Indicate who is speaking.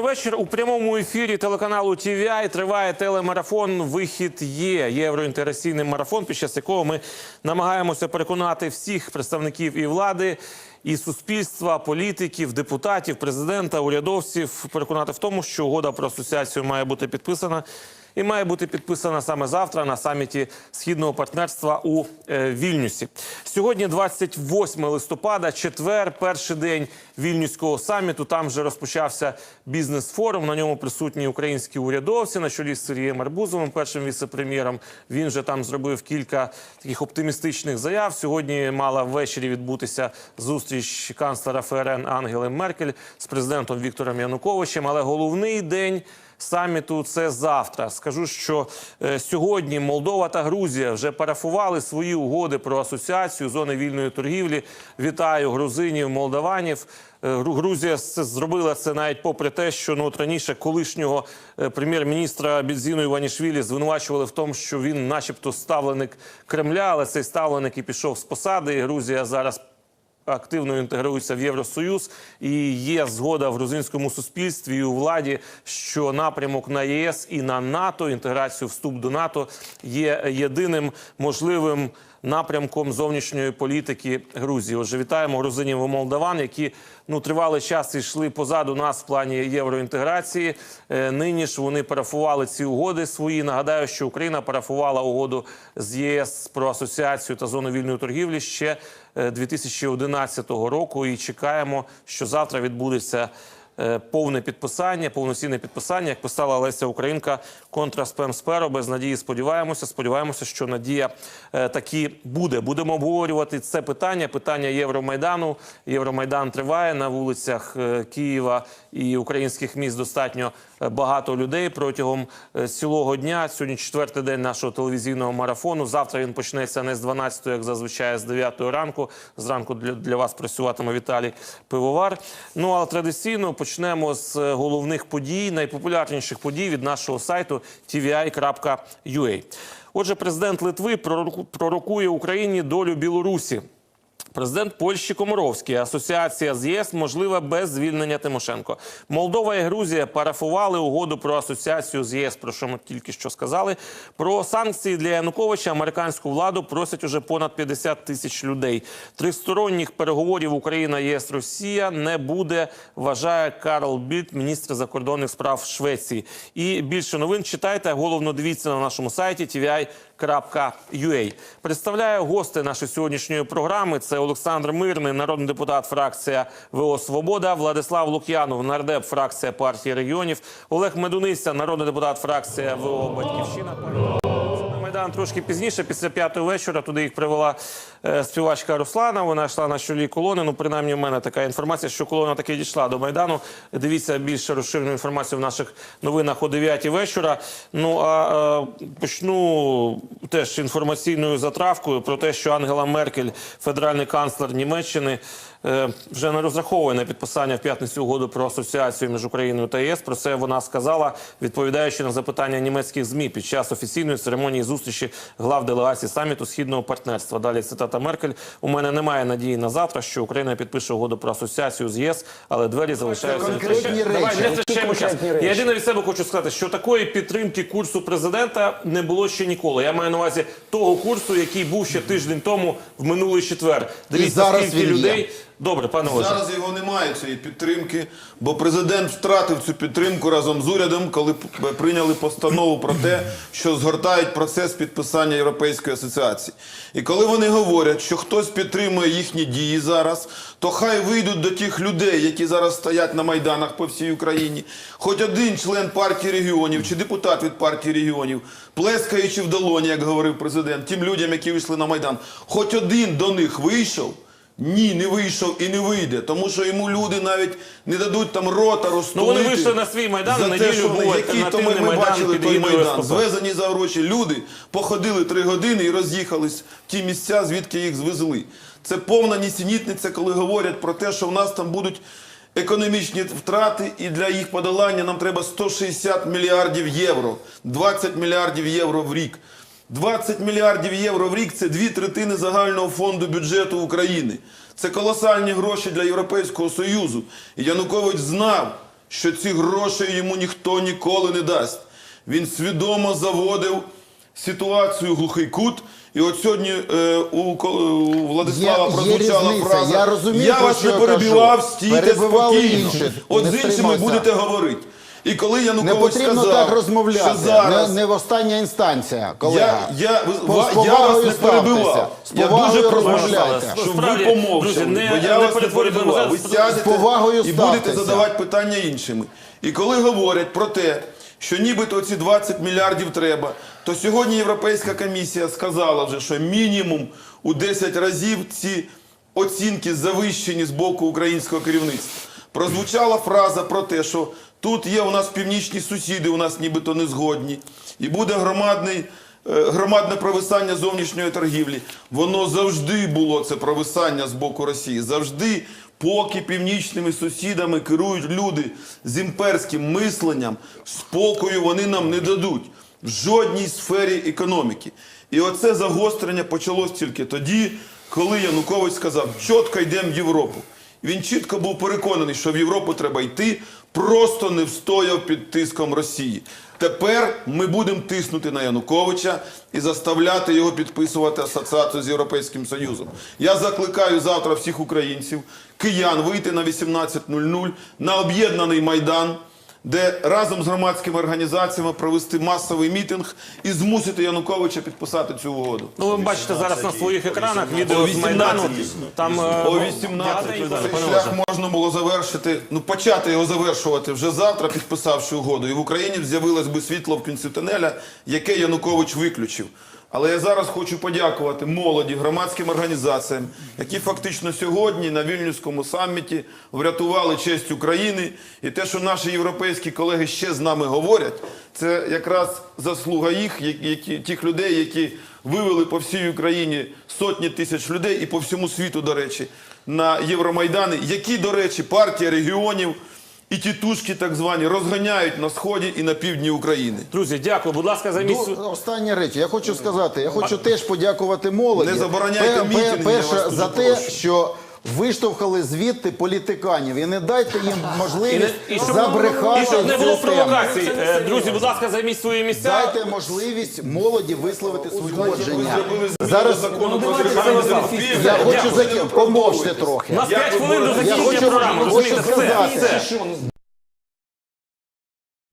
Speaker 1: Добрий вечір. У прямому ефірі телеканалу TVI триває телемарафон Вихід є євроінтераційний марафон, під час якого ми намагаємося переконати всіх представників і влади, і суспільства, політиків, депутатів, президента, урядовців переконати в тому, що угода про асоціацію має бути підписана. І має бути підписана саме завтра на саміті східного партнерства у е, Вільнюсі. Сьогодні 28 листопада, четвер, перший день вільнюського саміту. Там вже розпочався бізнес-форум. На ньому присутні українські урядовці на чолі з Сергієм Арбузовим, першим віце-прем'єром. Він вже там зробив кілька таких оптимістичних заяв. Сьогодні мала ввечері відбутися зустріч канцлера ФРН Ангели Меркель з президентом Віктором Януковичем. Але головний день саміту це завтра. Скажу, що е, сьогодні Молдова та Грузія вже парафували свої угоди про асоціацію зони вільної торгівлі. Вітаю грузинів, молдаванів. Е, Грузія зробила це навіть попри те, що ну от раніше колишнього е, прем'єр-міністра Бідзіну Іванішвілі звинувачували в тому, що він, начебто, ставленик Кремля, але цей ставленик і пішов з посади. І Грузія зараз активно інтегруються в Євросоюз і є згода в грузинському суспільстві і у владі, що напрямок на ЄС і на НАТО, інтеграцію вступ до НАТО є єдиним можливим напрямком зовнішньої політики Грузії. Отже, вітаємо грузинів і молдаван, які ну тривалий час йшли позаду нас в плані євроінтеграції. Е, Нині ж вони парафували ці угоди свої. Нагадаю, що Україна парафувала угоду з ЄС про асоціацію та зону вільної торгівлі ще е, 2011 року. І чекаємо, що завтра відбудеться. Е, Повне підписання, повноцінне підписання, як писала Леся Українка, контра спем сперо. Без надії сподіваємося. Сподіваємося, що надія такі буде. Будемо обговорювати це питання. Питання Євромайдану. Євромайдан триває на вулицях е, Києва і українських міст. Достатньо е, багато людей протягом е, цілого дня. Сьогодні четвертий день нашого телевізійного марафону. Завтра він почнеться не з 12, як зазвичай, а з 9 ранку. Зранку для, вас працюватиме Віталій Пивовар. Ну а традиційно почнемо з е, головних подій, найпопулярніших подій від нашого сайту tvi.ua. Отже, президент Литви пророку- пророкує Україні долю Білорусі. Президент Польщі Комаровський. Асоціація з ЄС можлива без звільнення Тимошенко. Молдова і Грузія парафували угоду про асоціацію з ЄС, про що ми тільки що сказали. Про санкції для Януковича американську владу просять уже понад 50 тисяч людей. Тристоронніх переговорів Україна, ЄС, Росія не буде. Вважає Карл Більд, міністр закордонних справ Швеції. І більше новин читайте. Головно дивіться на нашому сайті tvi.ua. Представляю гости нашої сьогоднішньої програми. Це Олександр Мирний, народний депутат, фракція ВО Свобода, Владислав Лук'янов, нардеп, фракція партії регіонів, Олег Медуниця, народний депутат, фракція ВО Батьківщина. Майдан трошки пізніше, після п'ятої вечора, туди їх привела е, співачка Руслана. Вона йшла на чолі колони. Ну, принаймні, в мене така інформація, що колона таки дійшла до Майдану. Дивіться більше розширену інформацію в наших новинах о 9 вечора. Ну а е, почну теж інформаційною затравкою про те, що Ангела Меркель, федеральний канцлер Німеччини, вже не розраховує на підписання в п'ятницю угоду про асоціацію між Україною та ЄС. Про це вона сказала, відповідаючи на запитання німецьких змі під час офіційної церемонії зустрічі глав делегації саміту східного партнерства. Далі цитата Меркель: у мене немає надії на завтра, що Україна підпише угоду про асоціацію з ЄС, але двері залишаються
Speaker 2: конкретні речі.
Speaker 1: Давай втрачаємо час. Я єдине від себе хочу сказати, що такої підтримки курсу президента не було ще ніколи. Я маю на увазі того курсу, який був ще тиждень тому в минулий четвер. Дивіться, скільки людей. Добре, пане Олеже.
Speaker 3: Зараз його немає цієї підтримки, бо президент втратив цю підтримку разом з урядом, коли прийняли постанову про те, що згортають процес підписання Європейської асоціації. І коли вони говорять, що хтось підтримує їхні дії зараз, то хай вийдуть до тих людей, які зараз стоять на майданах по всій Україні. Хоч один член партії регіонів чи депутат від партії регіонів, плескаючи в долоні, як говорив президент, тим людям, які вийшли на майдан, хоч один до них вийшов. Ні, не вийшов і не вийде, тому що йому люди навіть не дадуть там рота
Speaker 1: Ну вони вийшли на свій майдан.
Speaker 3: за те, що
Speaker 1: був
Speaker 3: який то ми, ми бачили той майдан. Звезені за гроші люди походили три години і роз'їхались в ті місця, звідки їх звезли. Це повна нісенітниця, коли говорять про те, що в нас там будуть економічні втрати, і для їх подолання нам треба 160 мільярдів євро, 20 мільярдів євро в рік. 20 мільярдів євро в рік це дві третини загального фонду бюджету України. Це колосальні гроші для Європейського Союзу. І Янукович знав, що ці гроші йому ніхто ніколи не дасть. Він свідомо заводив ситуацію глухий кут. І от сьогодні е, у, ко- у Владислава
Speaker 2: Є- є
Speaker 3: прозвучала
Speaker 2: різниця.
Speaker 3: фраза
Speaker 2: Я розумію,
Speaker 3: Я вас не перебивав, стійте спокійно.
Speaker 2: інших,
Speaker 3: От з іншими будете говорити. І коли
Speaker 2: Не
Speaker 3: Янукович
Speaker 2: потрібно
Speaker 3: сказав,
Speaker 2: так розмовляти.
Speaker 3: що зараз
Speaker 2: Не, не в остання інстанція, колега.
Speaker 3: я, я, ви- я вас не перебивав.
Speaker 2: З
Speaker 3: Я
Speaker 2: повагою
Speaker 3: дуже прошу,
Speaker 2: розмовляйте.
Speaker 3: щоб ви помовчали, бо я
Speaker 1: не
Speaker 3: вас не перебивав. Ви сядете
Speaker 2: З повагою
Speaker 3: і будете задавати питання іншими. І коли говорять про те, що нібито ці 20 мільярдів треба, то сьогодні Європейська комісія сказала вже, що мінімум у 10 разів ці оцінки завищені з боку українського керівництва. Прозвучала фраза про те, що тут є у нас північні сусіди, у нас нібито не згодні, і буде громадний. е, Громадне провисання зовнішньої торгівлі, воно завжди було це провисання з боку Росії. Завжди, поки північними сусідами керують люди з імперським мисленням, спокою вони нам не дадуть в жодній сфері економіки. І оце загострення почалось тільки тоді, коли Янукович сказав, чітко йдемо в Європу. Він чітко був переконаний, що в Європу треба йти, просто не встояв під тиском Росії. Тепер ми будемо тиснути на Януковича і заставляти його підписувати асоціацію з Європейським Союзом. Я закликаю завтра всіх українців, киян вийти на 18.00 на об'єднаний майдан де разом з громадськими організаціями провести масовий мітинг і змусити Януковича підписати цю угоду.
Speaker 1: Ну, ви бачите зараз на своїх екранах відео
Speaker 3: О
Speaker 1: з Майдану. Там е,
Speaker 3: О
Speaker 1: ну,
Speaker 3: 18 цей шлях можна було завершити, ну почати його завершувати вже завтра, підписавши угоду. І в Україні з'явилось би світло в кінці тунеля, яке Янукович виключив. Але я зараз хочу подякувати молоді, громадським організаціям, які фактично сьогодні на Вільнюському саміті врятували честь України. І те, що наші європейські колеги ще з нами говорять, це якраз заслуга їх, які, тих людей, які вивели по всій Україні сотні тисяч людей і по всьому світу, до речі, на Євромайдани, які, до речі, партія регіонів і тітушки так звані розганяють на сході і на півдні України.
Speaker 1: Друзі, дякую. Будь ласка, займіть.
Speaker 2: Ну, Остання речі, я хочу сказати, я хочу теж подякувати молоді.
Speaker 3: Не забороняйте
Speaker 2: Пе- пе-
Speaker 3: мітинги, я
Speaker 2: Перше,
Speaker 3: дуже
Speaker 2: за те,
Speaker 3: прошу.
Speaker 2: що виштовхали звідти політиканів і не дайте їм можливість
Speaker 1: І щоб-
Speaker 2: забрехати
Speaker 1: І щоб не було
Speaker 2: тему.
Speaker 1: провокацій. Е, Друзі, будь ласка, займіть свої місця.
Speaker 2: Дайте можливість молоді висловити
Speaker 3: свої ходження.
Speaker 2: Зараз
Speaker 3: закону про закупівлю.
Speaker 2: я хочу закінчити. Помовчте трохи.
Speaker 1: У нас
Speaker 3: Як
Speaker 1: 5 хвилин до
Speaker 2: Я
Speaker 1: закінчення
Speaker 2: хочу,
Speaker 1: програми.
Speaker 2: хочу
Speaker 1: Розумієте, все,
Speaker 2: сказати,
Speaker 1: все.